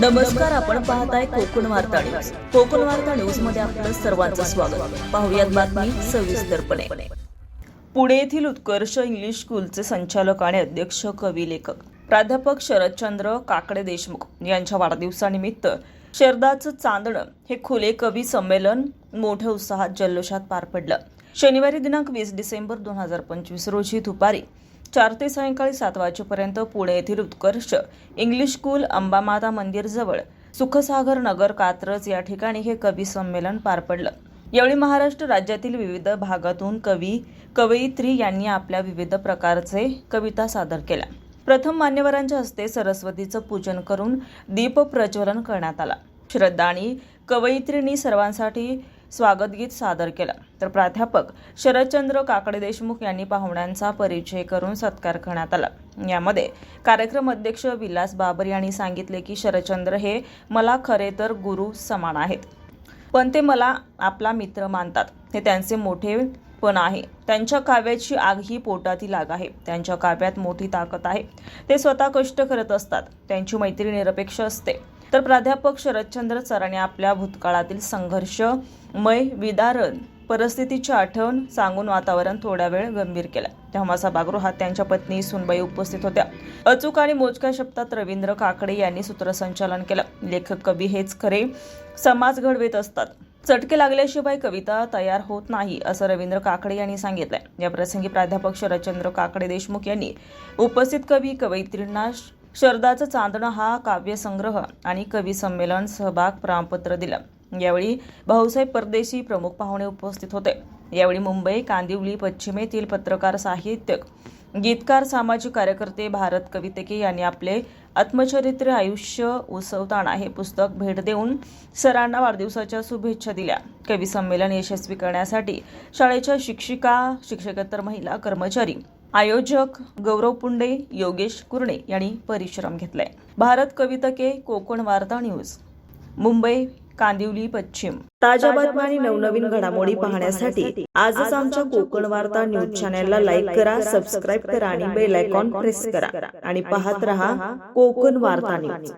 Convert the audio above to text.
नमस्कार आपण पाहताय कोकण वार्ता न्यूज. कोकण वार्ता न्यूजमध्ये आपलं सर्वांचं स्वागत. पाहुयात बातमी सविस्तरपणे पुणे येथील उत्कर्ष इंग्लिश स्कूलचे संचालक आणि अध्यक्ष कवी लेखक प्राध्यापक शरदचंद्र काकडे देशमुख यांच्या वाढदिवसानिमित्त शरदाचं चांदणं हे खुले कवी संमेलन मोठ्या उत्साहात जल्लोषात पार पडलं. शनिवारी दिनांक वीस डिसेंबर दोन हजार पंचवीस रोजी दुपारी चार ते सायंकाळी सात वाजेपर्यंत पुणे येथील उत्कर्ष इंग्लिश स्कूल अंबामाता मंदिरजवळ सुखसागर नगर कात्रज या ठिकाणी हे कवी संमेलन पार पडलं. यावेळी महाराष्ट्र राज्यातील विविध भागातून कवी कवयित्री यांनी आपल्या विविध प्रकारचे कविता सादर केल्या. प्रथम मान्यवरांच्या हस्ते सरस्वतीचं पूजन करून दीप प्रज्वलन करण्यात आला. श्रद्धानी कवयित्रींनी सर्वांसाठी स्वागतगीत सादर केलं. तर प्राध्यापक शरदचंद्र काकडे देशमुख यांनी पाहुण्यांचा परिचय करून सत्कार करण्यात आला. यामध्ये कार्यक्रम अध्यक्ष विलास बाबर यांनी सांगितले की शरदचंद्र हे मला खरे तर गुरु समान आहेत. पण ते मला आपला मित्र मानतात. हे त्यांचे मोठे पण आहे. त्यांच्या काव्याची आग ही पोटातील आग आहे. त्यांच्या काव्यात मोठी ताकद आहे. ते स्वतः कष्ट करत असतात. त्यांची मैत्री निरपेक्ष असते. तर प्राध्यापक शरदचंद्र सरांनी आपल्या भूतकाळातील संघर्षमय विदारण परिस्थितीची आठवण सांगून वातावरण थोडा वेळ गंभीर केलं. तेव्हा सभागृहात त्यांच्या पत्नी सुनबाई उपस्थित होत्या. अचूक आणि मोजक्या शब्दात रवींद्र काकडे यांनी सूत्रसंचालन केलं. लेखक कवी हेच खरे समाज घडवेत असतात. चटके लागल्याशिवाय कविता तयार होत नाही असं रवींद्र काकडे यांनी सांगितलंय. या प्रसंगी प्राध्यापक शरदचंद्र काकडे देशमुख यांनी उपस्थित कवी कवयित्रींना शरदाचं चांदणं हा काव्यसंग्रह आणि कवी संमेलन सहभाग प्रमाणपत्र दिलं. यावेळी भाऊसाहेब परदेशी प्रमुख पाहुणे उपस्थित होते. यावेळी मुंबई कांदिवली पश्चिमेतील पत्रकार साहित्यक गीतकार सामाजिक कार्यकर्ते भारत कवितेके यांनी आपले आत्मचरित्र आयुष्य उसवताना हे पुस्तक भेट देऊन सरांना वाढदिवसाच्या शुभेच्छा दिल्या. कवी संमेलन यशस्वी करण्यासाठी शाळेच्या शिक्षिका शिक्षकेतर महिला कर्मचारी आयोजक गौरव पुंडे योगेश कुर्णे यांनी परिश्रम घेतलाय. भारत कवितके कोकण वार्ता न्यूज. मुंबई कांदिवली पश्चिम. ताज्या बातम्या आणि नवनवीन घडामोडी पाहण्यासाठी आजच आमच्या कोकण वार्ता न्यूज चॅनलला लाईक करा सबस्क्राईब करा आणि बेल आयकॉन प्रेस करा. आणि पाहत रहा कोकण वार्ता न्यूज.